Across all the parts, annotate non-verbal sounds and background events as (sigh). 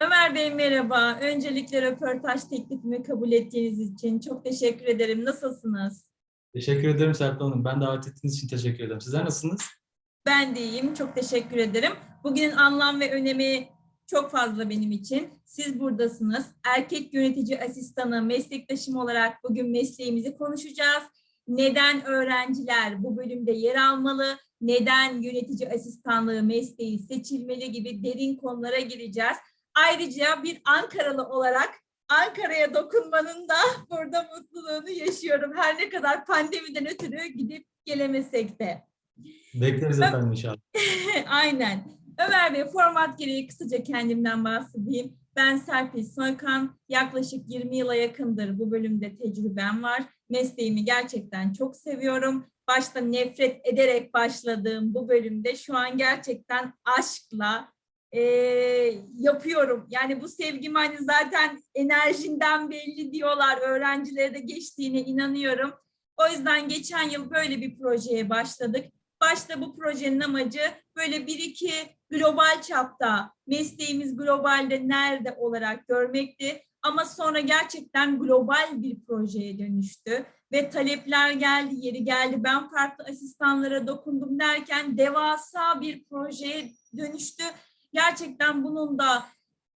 Ömer Bey merhaba. Öncelikle röportaj teklifimi kabul ettiğiniz için çok teşekkür ederim. Nasılsınız? Teşekkür ederim Serpil Hanım. Ben davet ettiğiniz için teşekkür ederim. Sizler nasılsınız? Ben de iyiyim. Çok teşekkür ederim. Bugünün anlam ve önemi çok fazla benim için. Siz buradasınız. Erkek yönetici asistanı meslektaşım olarak bugün mesleğimizi konuşacağız. Neden öğrenciler bu bölümde yer almalı? Neden yönetici asistanlığı mesleği seçilmeli gibi derin konulara gireceğiz. Ayrıca bir Ankaralı olarak Ankara'ya dokunmanın da (laughs) burada mutluluğunu yaşıyorum. Her ne kadar pandemiden ötürü gidip gelemesek de. Bekleriz efendim inşallah. (laughs) Aynen. Ömer Bey format gereği kısaca kendimden bahsedeyim. Ben Serpil Soykan. Yaklaşık 20 yıla yakındır bu bölümde tecrübem var. Mesleğimi gerçekten çok seviyorum. Başta nefret ederek başladığım bu bölümde şu an gerçekten aşkla eee, yapıyorum. Yani bu sevgim hani zaten enerjinden belli diyorlar. Öğrencilere de geçtiğine inanıyorum. O yüzden geçen yıl böyle bir projeye başladık. Başta bu projenin amacı böyle bir iki global çapta mesleğimiz globalde nerede olarak görmekti. Ama sonra gerçekten global bir projeye dönüştü ve talepler geldi, yeri geldi. Ben farklı asistanlara dokundum derken devasa bir projeye dönüştü. Gerçekten bunun da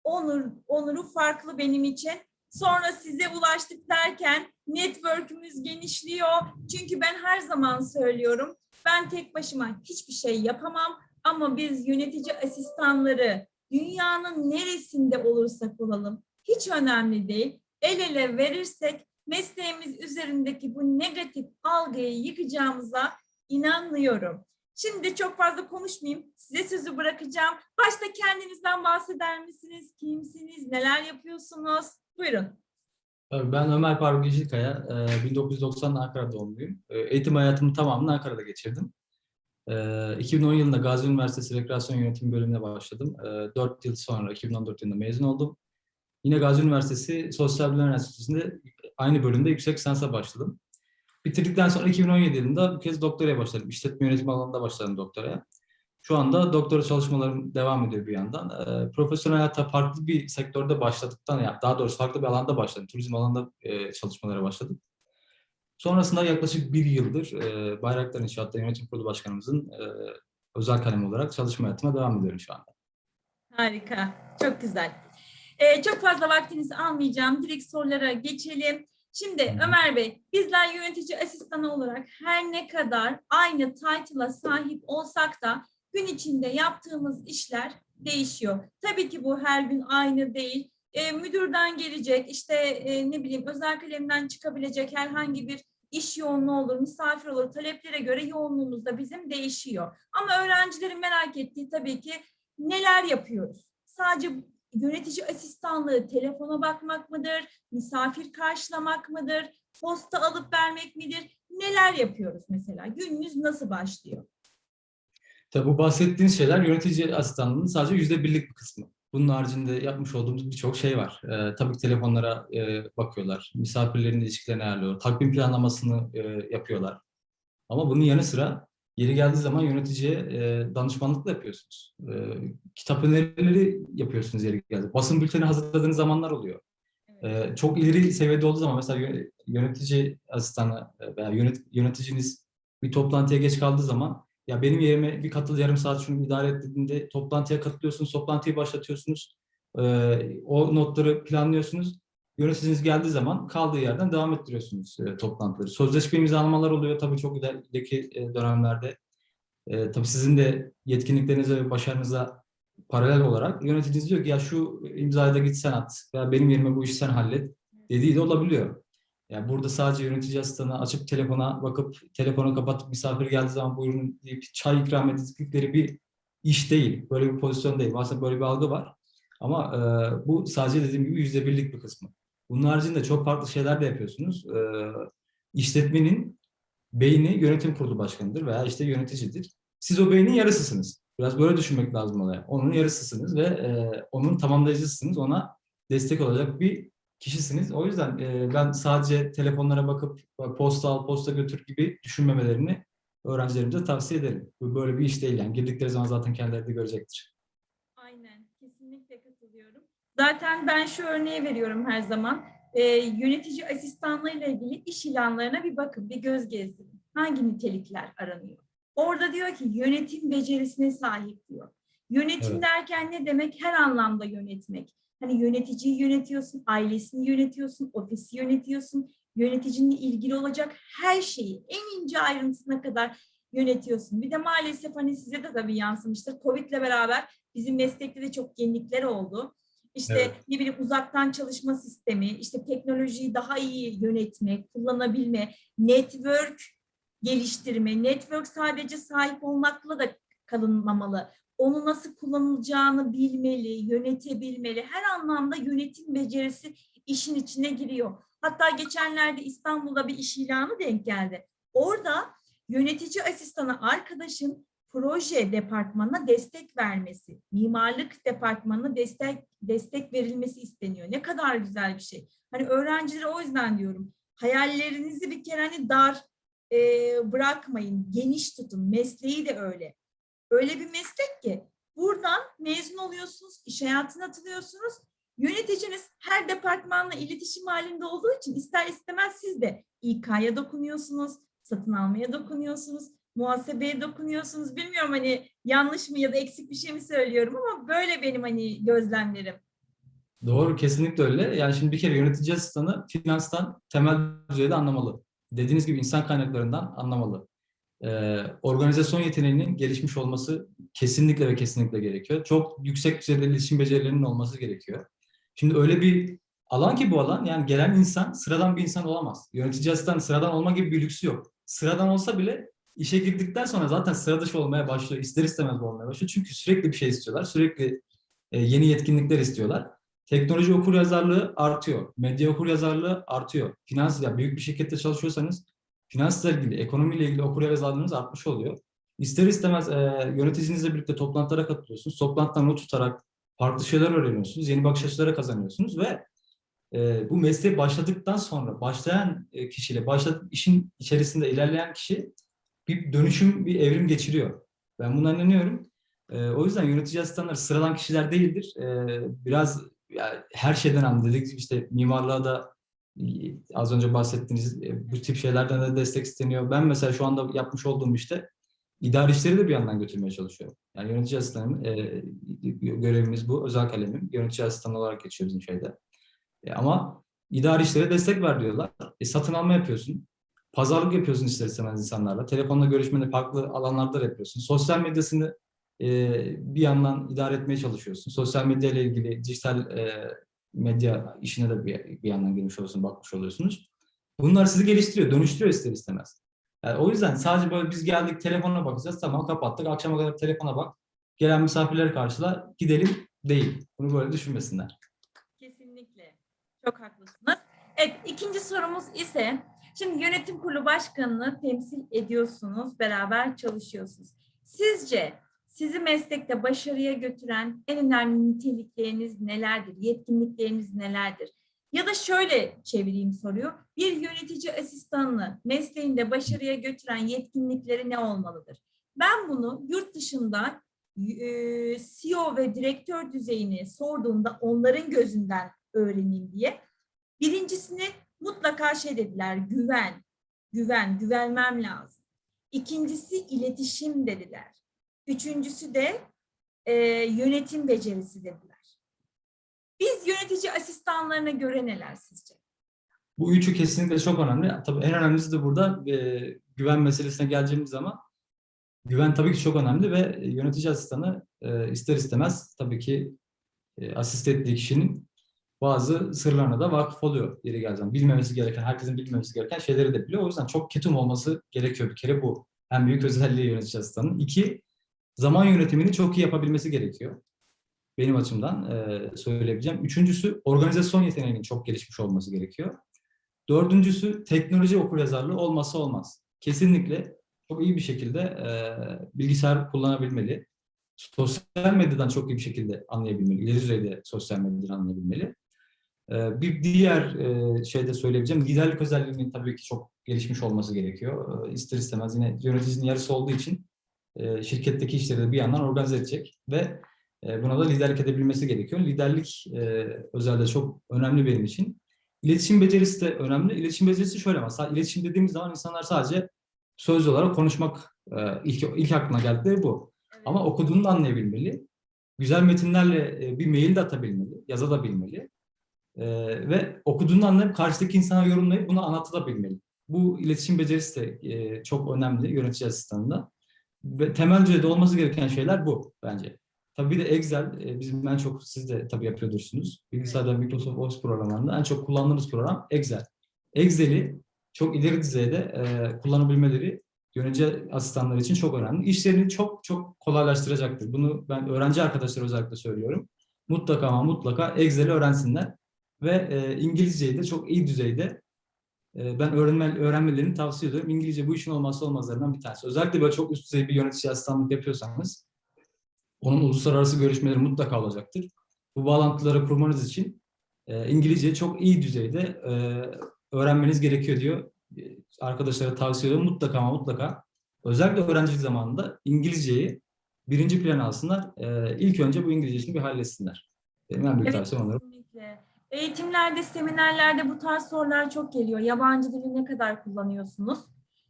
onur, onuru farklı benim için. Sonra size ulaştık derken network'ümüz genişliyor. Çünkü ben her zaman söylüyorum ben tek başıma hiçbir şey yapamam ama biz yönetici asistanları dünyanın neresinde olursak olalım hiç önemli değil. El ele verirsek mesleğimiz üzerindeki bu negatif algıyı yıkacağımıza inanıyorum. Şimdi çok fazla konuşmayayım. Size sözü bırakacağım. Başta kendinizden bahseder misiniz? Kimsiniz? Neler yapıyorsunuz? Buyurun. Ben Ömer Faruk Yeşilkaya. e, 1990 Ankara doğumluyum. E, Eğitim hayatımın tamamını Ankara'da geçirdim. E, 2010 yılında Gazi Üniversitesi Rekreasyon Yönetimi bölümüne başladım. 4 yıl sonra 2014 yılında mezun oldum. Yine Gazi Üniversitesi Sosyal Bilimler Enstitüsü'nde aynı bölümde yüksek lisansa başladım. Bitirdikten sonra 2017 yılında bu kez doktoraya başladım. İşletme yönetimi alanında başladım doktoraya. Şu anda doktora çalışmalarım devam ediyor bir yandan. Ee, profesyonel hayata farklı bir sektörde başladıktan, ya daha doğrusu farklı bir alanda başladım. Turizm alanında e, çalışmalara başladım. Sonrasında yaklaşık bir yıldır e, Bayraktar İnşaat'ta yönetim kurulu başkanımızın e, özel kalemi olarak çalışma hayatıma devam ediyorum şu anda. Harika, çok güzel. Ee, çok fazla vaktinizi almayacağım. Direkt sorulara geçelim. Şimdi. Ömer Bey, bizler yönetici asistanı olarak her ne kadar aynı title'a sahip olsak da gün içinde yaptığımız işler değişiyor. Tabii ki bu her gün aynı değil. Ee, müdürden gelecek, işte e, ne bileyim özel kalemden çıkabilecek herhangi bir iş yoğunluğu olur, misafir olur, taleplere göre yoğunluğumuz da bizim değişiyor. Ama öğrencilerin merak ettiği tabii ki neler yapıyoruz? Sadece yönetici asistanlığı telefona bakmak mıdır? Misafir karşılamak mıdır? Posta alıp vermek midir? Neler yapıyoruz mesela? Gününüz nasıl başlıyor? Tabii bu bahsettiğiniz şeyler yönetici asistanlığının sadece yüzde birlik bir kısmı. Bunun haricinde yapmış olduğumuz birçok şey var. Ee, tabii ki telefonlara e, bakıyorlar, misafirlerin ilişkilerini ayarlıyorlar, takvim planlamasını e, yapıyorlar. Ama bunun yanı sıra yeri geldiği zaman yöneticiye e, danışmanlık da yapıyorsunuz. E, kitap önerileri yapıyorsunuz yeri geldi. Basın bülteni hazırladığınız zamanlar oluyor. E, çok ileri seviyede olduğu zaman mesela yö- yönetici asistanı e, veya yönet- yöneticiniz bir toplantıya geç kaldığı zaman ya benim yerime bir katıl yarım saat şunu idare et dediğinde toplantıya katılıyorsunuz, toplantıyı başlatıyorsunuz. Ee, o notları planlıyorsunuz. Yöneticiniz geldiği zaman kaldığı yerden devam ettiriyorsunuz e, toplantıları. Sözleşme imzalamalar oluyor tabii çok ilerideki e, dönemlerde. E, tabii sizin de yetkinliklerinize ve başarınıza paralel olarak yöneticiniz diyor ki ya şu imzayı da git sen at veya benim yerime bu işi sen hallet dediği de olabiliyor. Yani burada sadece yönetici asistanı açıp telefona bakıp telefonu kapatıp misafir geldiği zaman buyurun deyip çay ikram ettikleri bir iş değil. Böyle bir pozisyon değil. Aslında böyle bir algı var. Ama e, bu sadece dediğim gibi yüzde birlik bir kısmı. Bunun haricinde çok farklı şeyler de yapıyorsunuz. E, işletmenin beyni yönetim kurulu başkanıdır veya işte yöneticidir. Siz o beynin yarısısınız. Biraz böyle düşünmek lazım olaya. Onun yarısısınız ve e, onun tamamlayıcısınız. Ona destek olacak bir kişisiniz. O yüzden e, ben sadece telefonlara bakıp posta al, posta götür gibi düşünmemelerini öğrencilerimize tavsiye ederim. Bu böyle bir iş değil yani. Girdikleri zaman zaten kendileri de görecektir. Zaten ben şu örneği veriyorum her zaman. Ee, yönetici asistanlığıyla ilgili iş ilanlarına bir bakın, bir göz gezdirin. Hangi nitelikler aranıyor? Orada diyor ki yönetim becerisine sahip diyor. Yönetim Evet. derken ne demek? Her anlamda yönetmek. Hani yöneticiyi yönetiyorsun, ailesini yönetiyorsun, ofisi yönetiyorsun, yöneticinle ilgili olacak her şeyi en ince ayrıntısına kadar yönetiyorsun. Bir de maalesef hani size de tabii yansımıştır. Covid'le beraber bizim meslekte de çok yenilikler oldu. İşte Evet. ne bileyim uzaktan çalışma sistemi, işte teknolojiyi daha iyi yönetme, kullanabilme, network geliştirme. Network sadece sahip olmakla da kalınmamalı. Onu nasıl kullanılacağını bilmeli, yönetebilmeli. Her anlamda yönetim becerisi işin içine giriyor. Hatta geçenlerde İstanbul'da bir iş ilanı denk geldi. Orada yönetici asistanı arkadaşın proje departmanına destek vermesi, mimarlık departmanına destek destek verilmesi isteniyor. Ne kadar güzel bir şey. Hani öğrencilere o yüzden diyorum. Hayallerinizi bir kere hani dar e, bırakmayın, geniş tutun. Mesleği de öyle. Öyle bir meslek ki buradan mezun oluyorsunuz, iş hayatına atılıyorsunuz. Yöneticiniz her departmanla iletişim halinde olduğu için ister istemez siz de İK'ya dokunuyorsunuz, satın almaya dokunuyorsunuz, muhasebeye dokunuyorsunuz. Bilmiyorum hani yanlış mı ya da eksik bir şey mi söylüyorum ama böyle benim hani gözlemlerim. Doğru, kesinlikle öyle. Yani şimdi bir kere yönetici asistanı finanstan temel düzeyde anlamalı. Dediğiniz gibi insan kaynaklarından anlamalı. Ee, organizasyon yeteneğinin gelişmiş olması kesinlikle ve kesinlikle gerekiyor. Çok yüksek düzeyde iletişim becerilerinin olması gerekiyor. Şimdi öyle bir alan ki bu alan, yani gelen insan sıradan bir insan olamaz. Yönetici asistan sıradan olma gibi bir lüksü yok. Sıradan olsa bile işe girdikten sonra zaten sıra dışı olmaya başlıyor. İster istemez olmaya başlıyor. Çünkü sürekli bir şey istiyorlar. Sürekli e, yeni yetkinlikler istiyorlar. Teknoloji okuryazarlığı artıyor. Medya okuryazarlığı artıyor. Finans ya büyük bir şirkette çalışıyorsanız finansla ilgili, ekonomiyle ilgili okuryazarlığınız artmış oluyor. İster istemez e, yöneticinizle birlikte toplantılara katılıyorsunuz. Toplantıdan not tutarak farklı şeyler öğreniyorsunuz. Yeni bakış açıları kazanıyorsunuz ve e, bu mesleğe başladıktan sonra başlayan e, kişiyle, başladık işin içerisinde ilerleyen kişi bir dönüşüm, bir evrim geçiriyor. Ben buna inanıyorum. E, o yüzden yönetici asistanları sıradan kişiler değildir. E, biraz yani her şeyden anladık. Dediğim gibi işte mimarlığa da e, az önce bahsettiğiniz e, bu tip şeylerden de destek isteniyor. Ben mesela şu anda yapmış olduğum işte idari işleri de bir yandan götürmeye çalışıyorum. Yani yönetici asistanım e, görevimiz bu. Özel kalemim. Yönetici asistanı olarak geçiyor bizim şeyde. E, ama idari işlere destek ver diyorlar. E, satın alma yapıyorsun. Pazarlık yapıyorsun ister istemez insanlarla. Telefonla görüşmeni farklı alanlarda yapıyorsun. Sosyal medyasını e, bir yandan idare etmeye çalışıyorsun. Sosyal medya ile ilgili dijital e, medya işine de bir, bir yandan girmiş oluyorsun, bakmış oluyorsunuz. Bunlar sizi geliştiriyor, dönüştürüyor ister istemez. Yani o yüzden sadece böyle biz geldik telefona bakacağız, tamam kapattık, akşama kadar telefona bak, gelen misafirleri karşıla, gidelim değil. Bunu böyle düşünmesinler. Kesinlikle. Çok haklısınız. Evet, ikinci sorumuz ise şimdi yönetim kurulu başkanını temsil ediyorsunuz, beraber çalışıyorsunuz. Sizce sizi meslekte başarıya götüren en önemli nitelikleriniz nelerdir? Yetkinlikleriniz nelerdir? Ya da şöyle çevireyim soruyu. Bir yönetici asistanını mesleğinde başarıya götüren yetkinlikleri ne olmalıdır? Ben bunu yurt dışında e, CEO ve direktör düzeyini sorduğumda onların gözünden öğreneyim diye. Birincisini mutlaka şey dediler, güven, güven, güvenmem lazım. İkincisi iletişim dediler. Üçüncüsü de e, yönetim becerisi dediler. Biz yönetici asistanlarına göre neler sizce? Bu üçü kesinlikle çok önemli. Tabii en önemlisi de burada e, güven meselesine geleceğimiz zaman güven tabii ki çok önemli ve yönetici asistanı e, ister istemez tabii ki e, asist ettiği kişinin bazı sırlarına da vakıf oluyor yeri geleceğim. Bilmemesi gereken, herkesin bilmemesi gereken şeyleri de biliyor. O yüzden çok ketum olması gerekiyor bir kere bu. En büyük özelliği yönetici asistanın. İki, zaman yönetimini çok iyi yapabilmesi gerekiyor. Benim açımdan e, söyleyebileceğim. Üçüncüsü, organizasyon yeteneğinin çok gelişmiş olması gerekiyor. Dördüncüsü, teknoloji okuryazarlığı olmazsa olmaz. Kesinlikle çok iyi bir şekilde e, bilgisayar kullanabilmeli. Sosyal medyadan çok iyi bir şekilde anlayabilmeli. İleri düzeyde sosyal medyadan anlayabilmeli. E, bir diğer e, şeyde söyleyebileceğim, liderlik özelliğinin tabii ki çok gelişmiş olması gerekiyor. E, ister istemez yine yöneticinin yarısı olduğu için e, şirketteki işleri de bir yandan organize edecek ve E, buna da liderlik edebilmesi gerekiyor. Liderlik özellikle çok önemli benim için. İletişim becerisi de önemli. İletişim becerisi şöyle sa- iletişim dediğimiz zaman insanlar sadece sözlü olarak konuşmak ilk, ilk aklına geldikleri bu. Ama okuduğunu da anlayabilmeli. Güzel metinlerle bir mail de atabilmeli, yazabilimeli. E, ve okuduğunu anlayıp karşıdaki insana yorumlayıp bunu anlatabilmeli. Bu iletişim becerisi de e, çok önemli yönetici asistanında. Ve temel düzeyde olması gereken şeyler bu bence. Tabii bir de Excel, e, bizim en çok siz de tabii yapıyordursunuz. Bilgisayarda Microsoft Office programlarında en çok kullandığımız program Excel. Excel'i çok ileri düzeyde e, kullanabilmeleri yönetici asistanlar için çok önemli. İşlerini çok çok kolaylaştıracaktır. Bunu ben öğrenci arkadaşlara özellikle söylüyorum. Mutlaka ama mutlaka Excel'i öğrensinler ve e, İngilizceyi de çok iyi düzeyde e, ben öğrenme, öğrenmelerini tavsiye ediyorum. İngilizce bu işin olmazsa olmazlarından bir tanesi. Özellikle böyle çok üst düzey bir yönetici asistanlık yapıyorsanız onun uluslararası görüşmeleri mutlaka olacaktır. Bu bağlantıları kurmanız için e, İngilizceyi çok iyi düzeyde e, öğrenmeniz gerekiyor diyor. E, Arkadaşlara tavsiye ediyorum. Mutlaka ama mutlaka özellikle öğrencilik zamanında İngilizceyi birinci plana alsınlar. E, ilk önce bu İngilizce işini bir halletsinler. Benim en büyük Evet, tavsiyem onlara. kesinlikle. Eğitimlerde, seminerlerde bu tarz sorular çok geliyor. Yabancı dili ne kadar kullanıyorsunuz?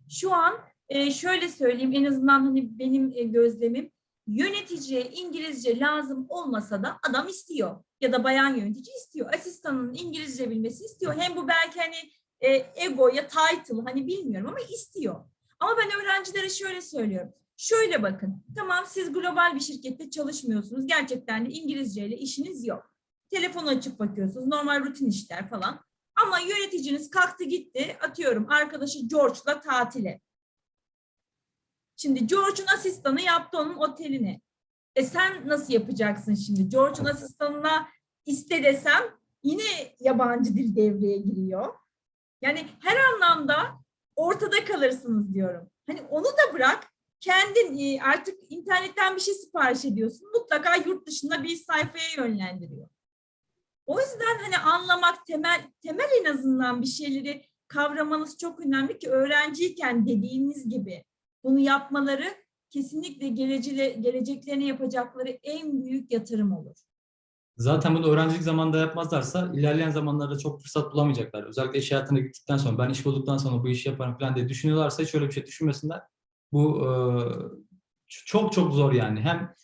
Şu an e, şöyle söyleyeyim, en azından hani benim e, gözlemim, yöneticiye İngilizce lazım olmasa da adam istiyor. Ya da bayan yönetici istiyor. Asistanın İngilizce bilmesi istiyor. Hem bu belki hani e, ego ya title hani bilmiyorum ama istiyor. Ama ben öğrencilere şöyle söylüyorum. Şöyle bakın, tamam siz global bir şirkette çalışmıyorsunuz. Gerçekten de İngilizce ile işiniz yok telefon açıp bakıyorsunuz. Normal rutin işler falan. Ama yöneticiniz kalktı gitti. Atıyorum arkadaşı George'la tatile. Şimdi George'un asistanı yaptı onun otelini. E sen nasıl yapacaksın şimdi? George'un asistanına iste desem yine yabancı dil devreye giriyor. Yani her anlamda ortada kalırsınız diyorum. Hani onu da bırak. Kendin e, artık internetten bir şey sipariş ediyorsun. Mutlaka yurt dışında bir sayfaya yönlendiriyor. O yüzden hani anlamak temel temel en azından bir şeyleri kavramanız çok önemli ki öğrenciyken dediğiniz gibi bunu yapmaları kesinlikle geleceğe, geleceklerine yapacakları en büyük yatırım olur. Zaten bunu öğrencilik zamanında yapmazlarsa ilerleyen zamanlarda çok fırsat bulamayacaklar. Özellikle iş hayatına gittikten sonra ben iş bulduktan sonra bu işi yaparım falan diye düşünüyorlarsa hiç öyle bir şey düşünmesinler. Bu e, çok çok zor yani. Hem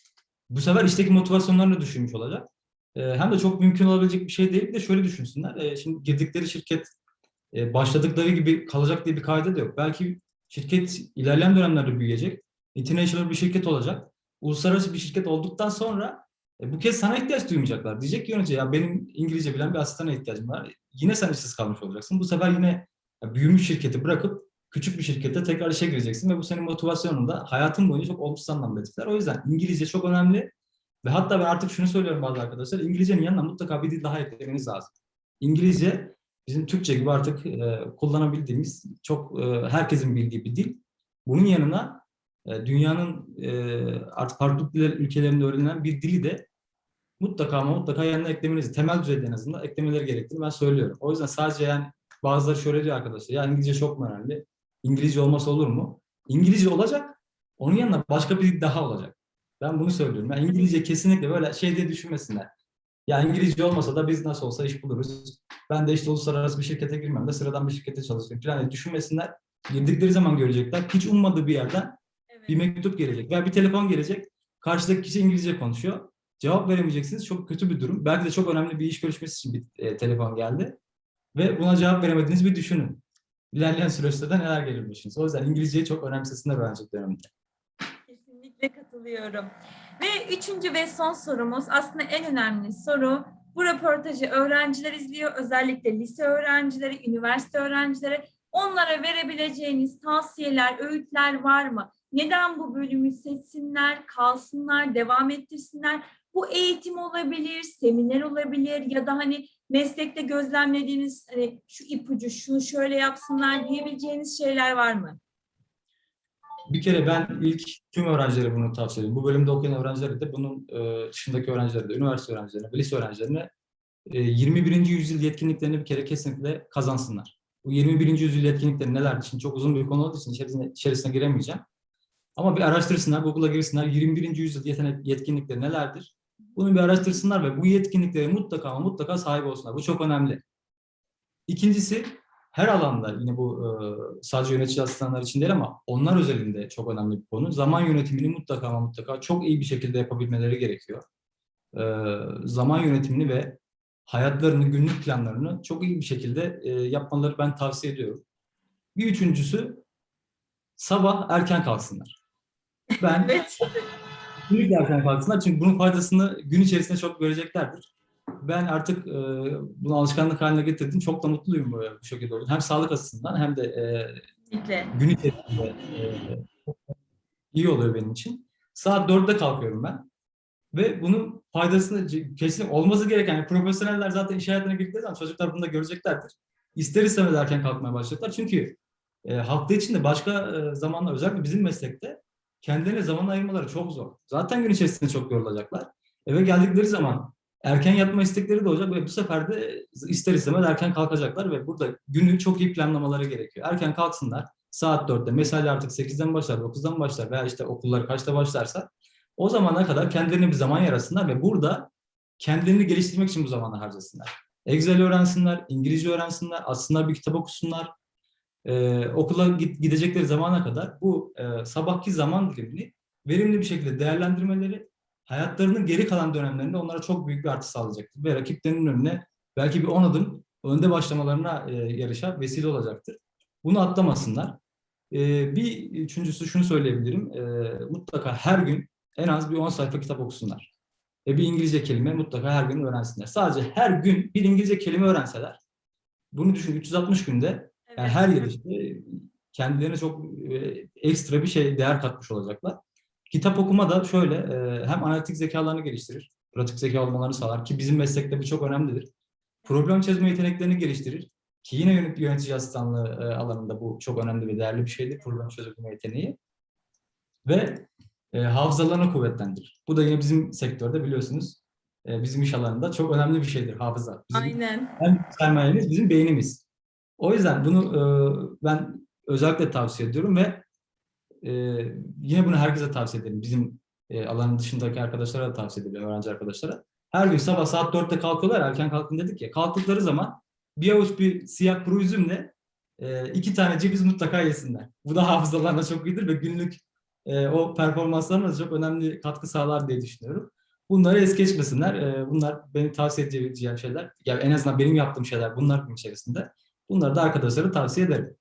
bu sefer işteki motivasyonlarını düşünmüş olacak. E, hem de çok mümkün olabilecek bir şey değil. Bir de şöyle düşünsünler. E, şimdi girdikleri şirket e, başladıkları gibi kalacak diye bir kaide de yok. Belki şirket ilerleyen dönemlerde büyüyecek. International bir şirket olacak. Uluslararası bir şirket olduktan sonra e, bu kez sana ihtiyaç duymayacaklar. Diyecek ki yönetici ya benim İngilizce bilen bir asistana ihtiyacım var. Yine sen işsiz kalmış olacaksın. Bu sefer yine büyümüş şirketi bırakıp küçük bir şirkette tekrar işe gireceksin ve bu senin motivasyonunu da hayatın boyunca çok olumsuz anlamda etkiler. O yüzden İngilizce çok önemli ve hatta ben artık şunu söylüyorum bazı arkadaşlar İngilizcenin yanına mutlaka bir dil daha eklemeniz lazım. İngilizce bizim Türkçe gibi artık e, kullanabildiğimiz çok e, herkesin bildiği bir dil. Bunun yanına e, dünyanın e, artık farklı ülkelerinde öğrenilen bir dili de mutlaka ama mutlaka yanına eklemeniz, temel düzeyde en azından eklemeleri gerektiğini ben söylüyorum. O yüzden sadece yani bazıları şöyle diyor arkadaşlar, ya İngilizce çok mu önemli? İngilizce olmasa olur mu? İngilizce olacak, onun yanına başka bir dil daha olacak. Ben bunu söylüyorum. Yani İngilizce kesinlikle böyle şey diye düşünmesinler. Ya İngilizce olmasa da biz nasıl olsa iş buluruz. Ben de işte uluslararası bir şirkete girmem de sıradan bir şirkete çalışırım falan diye düşünmesinler. Girdikleri zaman görecekler. Hiç ummadığı bir yerden Evet. bir mektup gelecek veya bir telefon gelecek. Karşıdaki kişi İngilizce konuşuyor. Cevap veremeyeceksiniz. Çok kötü bir durum. Belki de çok önemli bir iş görüşmesi için bir e, telefon geldi. Ve buna cevap veremediğiniz bir düşünün. İlerleyen süreçte de neler gelir. O yüzden İngilizceyi çok önemsesinler öğrencilik döneminde. Kesinlikle katılıyorum. Ve üçüncü ve son sorumuz aslında en önemli soru. Bu röportajı öğrenciler izliyor. Özellikle lise öğrencileri, üniversite öğrencileri. Onlara verebileceğiniz tavsiyeler, öğütler var mı? Neden bu bölümü seçsinler, kalsınlar, devam ettirsinler? Bu eğitim olabilir, seminer olabilir ya da hani meslekte gözlemlediğiniz hani şu ipucu, şunu şöyle yapsınlar diyebileceğiniz şeyler var mı? Bir kere ben ilk tüm öğrencilere bunu tavsiye ediyorum. Bu bölümde okuyan öğrencilere de bunun e, dışındaki öğrencilere de, üniversite öğrencilerine, lise öğrencilerine e, 21. yüzyıl yetkinliklerini bir kere kesinlikle kazansınlar. Bu 21. yüzyıl yetkinlikleri neler? Şimdi çok uzun bir konu olduğu için içerisine, içerisine giremeyeceğim. Ama bir araştırsınlar, Google'a girsinler. 21. yüzyıl yetenek, yetkinlikleri nelerdir? Bunu bir araştırsınlar ve bu yetkinliklere mutlaka ama mutlaka sahip olsunlar. Bu çok önemli. İkincisi her alanda yine bu e, sadece yönetici asistanlar için değil ama onlar özelinde çok önemli bir konu. Zaman yönetimini mutlaka ama mutlaka çok iyi bir şekilde yapabilmeleri gerekiyor. E, zaman yönetimini ve hayatlarını, günlük planlarını çok iyi bir şekilde e, yapmaları ben tavsiye ediyorum. Bir üçüncüsü sabah erken kalksınlar. Ben (laughs) Evet. günlük erken kalksınlar çünkü bunun faydasını gün içerisinde çok göreceklerdir. Ben artık e, bunu alışkanlık haline getirdim. Çok da mutluyum böyle bu şekilde oldu. Hem sağlık açısından hem de e, gün içerisinde e, iyi oluyor benim için. Saat 4'te kalkıyorum ben. Ve bunun faydasını kesin olması gereken yani profesyoneller zaten iş hayatına girdikleri zaman çocuklar bunu da göreceklerdir. İster istemez erken kalkmaya başlayacaklar. Çünkü e, hafta içinde başka e, zamanlar özellikle bizim meslekte kendilerine zaman ayırmaları çok zor. Zaten gün içerisinde çok yorulacaklar. Eve geldikleri zaman erken yatma istekleri de olacak ve bu sefer de ister istemez erken kalkacaklar ve burada günü çok iyi planlamaları gerekiyor. Erken kalksınlar saat 4'te mesai artık 8'den başlar 9'dan başlar veya işte okullar kaçta başlarsa o zamana kadar kendilerine bir zaman yarasınlar ve burada kendilerini geliştirmek için bu zamanı harcasınlar. Excel öğrensinler, İngilizce öğrensinler, aslında bir kitap okusunlar. Ee, okula gidecekleri zamana kadar bu e, sabahki zaman dilimini verimli bir şekilde değerlendirmeleri hayatlarının geri kalan dönemlerinde onlara çok büyük bir artı sağlayacaktır. Ve rakiplerinin önüne belki bir 10 adım önde başlamalarına e, yarışa vesile olacaktır. Bunu atlamasınlar. E, bir üçüncüsü şunu söyleyebilirim. E, mutlaka her gün en az bir 10 sayfa kitap okusunlar. Ve bir İngilizce kelime mutlaka her gün öğrensinler. Sadece her gün bir İngilizce kelime öğrenseler, bunu düşün 360 günde Evet. yani her yıl işte kendilerine çok e, ekstra bir şey değer katmış olacaklar. Kitap okuma da şöyle e, hem analitik zekalarını geliştirir, pratik zeka olmalarını sağlar ki bizim meslekte bu çok önemlidir. Problem çözme yeteneklerini geliştirir ki yine yönet- yönetici asistanlığı e, alanında bu çok önemli ve değerli bir şeydir problem çözme yeteneği. Ve e, hafızalarını kuvvetlendirir. Bu da yine bizim sektörde biliyorsunuz e, bizim iş alanında çok önemli bir şeydir hafıza. Bizim Aynen. en büyük sermayemiz bizim beynimiz. O yüzden bunu e, ben özellikle tavsiye ediyorum ve e, yine bunu herkese tavsiye ederim. Bizim e, alanın dışındaki arkadaşlara da tavsiye ediyorum, öğrenci arkadaşlara. Her gün sabah saat 4'te kalkıyorlar, erken kalkın dedik ya. Kalktıkları zaman bir avuç bir siyah kuru üzümle e, iki tane ceviz mutlaka yesinler. Bu da hafızalarına çok iyidir ve günlük e, o performanslarına da çok önemli katkı sağlar diye düşünüyorum. Bunları es geçmesinler. E, bunlar benim tavsiye edeceğim şeyler. Yani en azından benim yaptığım şeyler bunlar içerisinde. Bunları da arkadaşlara tavsiye ederim.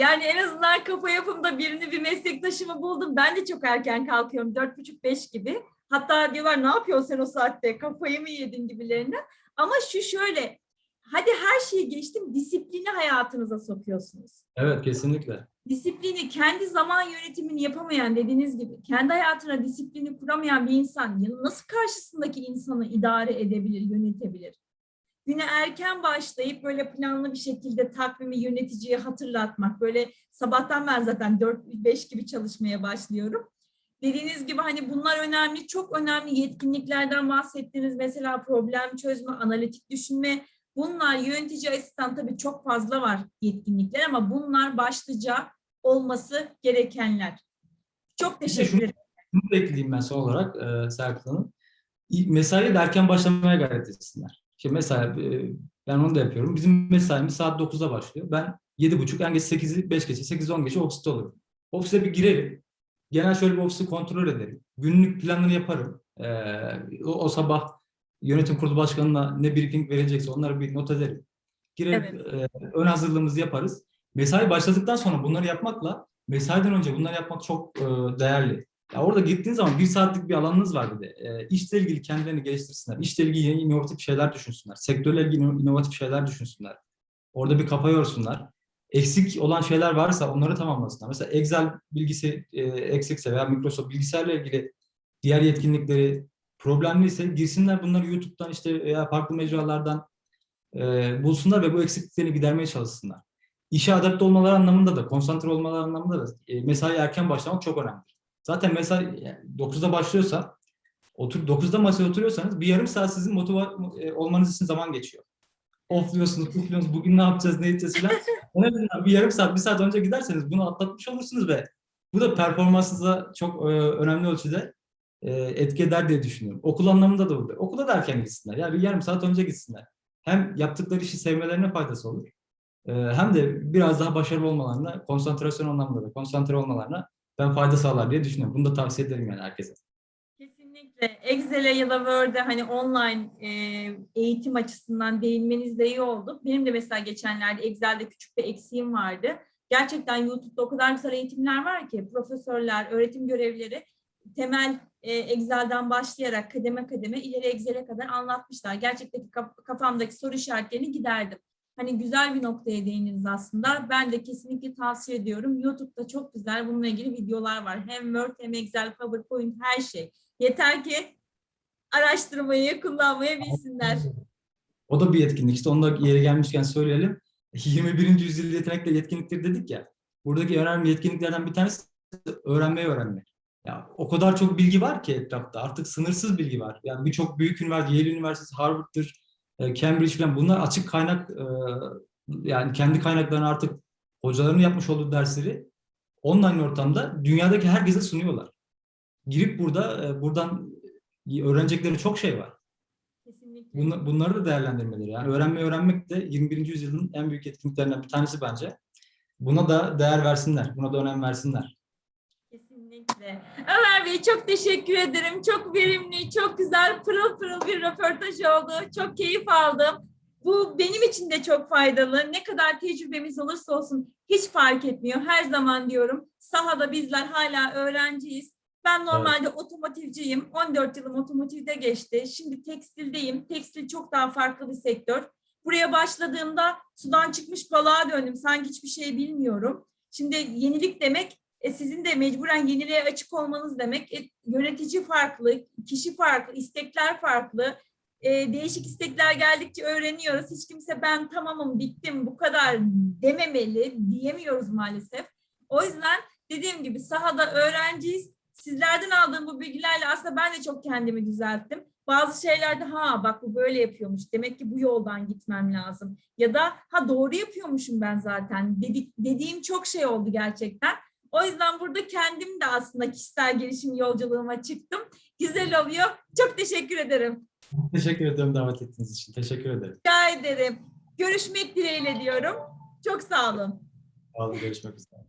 Yani en azından kafa yapımda birini bir meslektaşımı buldum. Ben de çok erken kalkıyorum. Dört buçuk beş gibi. Hatta diyorlar ne yapıyorsun sen o saatte? Kafayı mı yedin gibilerinden. Ama şu şöyle. Hadi her şeyi geçtim. Disiplini hayatınıza sokuyorsunuz. Evet kesinlikle. Disiplini, kendi zaman yönetimini yapamayan dediğiniz gibi, kendi hayatına disiplini kuramayan bir insan nasıl karşısındaki insanı idare edebilir, yönetebilir? Güne erken başlayıp böyle planlı bir şekilde takvimi yöneticiye hatırlatmak. Böyle sabahtan ben zaten 4-5 gibi çalışmaya başlıyorum. Dediğiniz gibi hani bunlar önemli, çok önemli yetkinliklerden bahsettiniz. Mesela problem çözme, analitik düşünme. Bunlar yönetici asistan tabii çok fazla var yetkinlikler ama bunlar başlıca olması gerekenler. Çok teşekkür şunu- ederim. Bunu da ekleyeyim ben son olarak e, Serpil Hanım. Mesaiye de erken başlamaya gayret etsinler. İşte mesai, e, ben onu da yapıyorum. Bizim mesaimiz saat 9'da başlıyor. Ben 7.30, en geç 8'i, 5 geçe, 8-10 geçe ofiste olurum. Ofise bir girerim. Genel şöyle bir ofisi kontrol ederim. Günlük planını yaparım. E, o, o sabah yönetim kurulu başkanına ne briefing verilecekse onları bir not ederim. Girer, e, ön hazırlığımızı yaparız. Mesai başladıktan sonra bunları yapmakla mesaiden önce bunları yapmak çok e, değerli. Ya orada gittiğin zaman bir saatlik bir alanınız var bir de. E, işle ilgili kendilerini geliştirsinler. İşle ilgili yeni inovatif şeyler düşünsünler. Sektörle ilgili ino- inovatif şeyler düşünsünler. Orada bir kafa yorsunlar. Eksik olan şeyler varsa onları tamamlasınlar. Mesela Excel bilgisi e, eksikse veya Microsoft bilgisayarla ilgili diğer yetkinlikleri problemliyse girsinler bunları YouTube'dan işte veya farklı mecralardan e, bulsunlar ve bu eksikliklerini gidermeye çalışsınlar. İşe adapte olmaları anlamında da, konsantre olmaları anlamında da e, mesai erken başlamak çok önemli. Zaten mesai yani 9'da başlıyorsa, otur 9'da masaya oturuyorsanız bir yarım saat sizin motive olmanız için zaman geçiyor. Ofluyorsunuz, pufluyorsunuz, bugün ne yapacağız, ne edeceğiz falan. (laughs) En azından bir yarım saat, bir saat önce giderseniz bunu atlatmış olursunuz ve bu da performansınıza çok e, önemli ölçüde e, etki eder diye düşünüyorum. Okul anlamında da bu. Okula da erken gitsinler. Yani bir yarım saat önce gitsinler. Hem yaptıkları işi sevmelerine faydası olur. e, hem de biraz daha başarılı olmalarına, konsantrasyon anlamında da konsantre olmalarına ben fayda sağlar diye düşünüyorum. Bunu da tavsiye ederim yani herkese. Kesinlikle. Excel'e ya da Word'e hani online e, eğitim açısından değinmeniz de iyi oldu. Benim de mesela geçenlerde Excel'de küçük bir eksiğim vardı. Gerçekten YouTube'da o kadar güzel eğitimler var ki profesörler, öğretim görevlileri temel e, Excel'den başlayarak kademe kademe ileri Excel'e kadar anlatmışlar. Gerçekten kaf- kafamdaki soru işaretlerini giderdim. Hani güzel bir noktaya değindiniz aslında. Ben de kesinlikle tavsiye ediyorum. YouTube'da çok güzel bununla ilgili videolar var. Hem Word hem Excel, PowerPoint her şey. Yeter ki araştırmayı, kullanmayı bilsinler. O da bir yetkinlik. İşte onu da yeri gelmişken söyleyelim. (laughs) 21. yüzyıl yetenekle yetkinliktir dedik ya. Buradaki önemli yetkinliklerden bir tanesi öğrenmeyi öğrenmek. Ya o kadar çok bilgi var ki etrafta. Artık sınırsız bilgi var. Yani birçok büyük üniversite, Yale Üniversitesi, Harvard'dır, Cambridge falan bunlar açık kaynak e, yani kendi kaynaklarını artık hocaların yapmış olduğu dersleri online ortamda dünyadaki herkese sunuyorlar. Girip burada e, buradan öğrenecekleri çok şey var. Kesinlikle. Bunla- bunları da değerlendirmeleri. Yani öğrenmeyi öğrenmek de 21. yüzyılın en büyük etkinliklerinden bir tanesi bence. Buna da değer versinler, buna da önem versinler. Kesinlikle. Ömer Bey çok teşekkür ederim. Çok verimli, çok güzel, pırıl pırıl bir röportaj oldu. Çok keyif aldım. Bu benim için de çok faydalı. Ne kadar tecrübemiz olursa olsun hiç fark etmiyor. Her zaman diyorum sahada bizler hala öğrenciyiz. Ben normalde otomotivciyim. 14 yılım otomotivde geçti. Şimdi tekstildeyim. Tekstil çok daha farklı bir sektör. Buraya başladığımda sudan çıkmış balığa döndüm. Sanki hiçbir şey bilmiyorum. Şimdi yenilik demek e, sizin de mecburen yeniliğe açık olmanız demek. E, yönetici farklı, kişi farklı, istekler farklı. E, değişik istekler geldikçe öğreniyoruz. Hiç kimse ben tamamım, bittim, bu kadar dememeli, diyemiyoruz maalesef. O yüzden dediğim gibi sahada öğrenciyiz. Sizlerden aldığım bu bilgilerle aslında ben de çok kendimi düzelttim. Bazı şeylerde ha bak bu böyle yapıyormuş. Demek ki bu yoldan gitmem lazım. Ya da ha doğru yapıyormuşum ben zaten. Dedik, dediğim çok şey oldu gerçekten. O yüzden burada kendim de aslında kişisel gelişim yolculuğuma çıktım. Güzel oluyor. Çok teşekkür ederim. Teşekkür ederim davet ettiğiniz için. Teşekkür ederim. Rica ederim. Görüşmek dileğiyle diyorum. Çok sağ olun. Sağ olun, görüşmek üzere.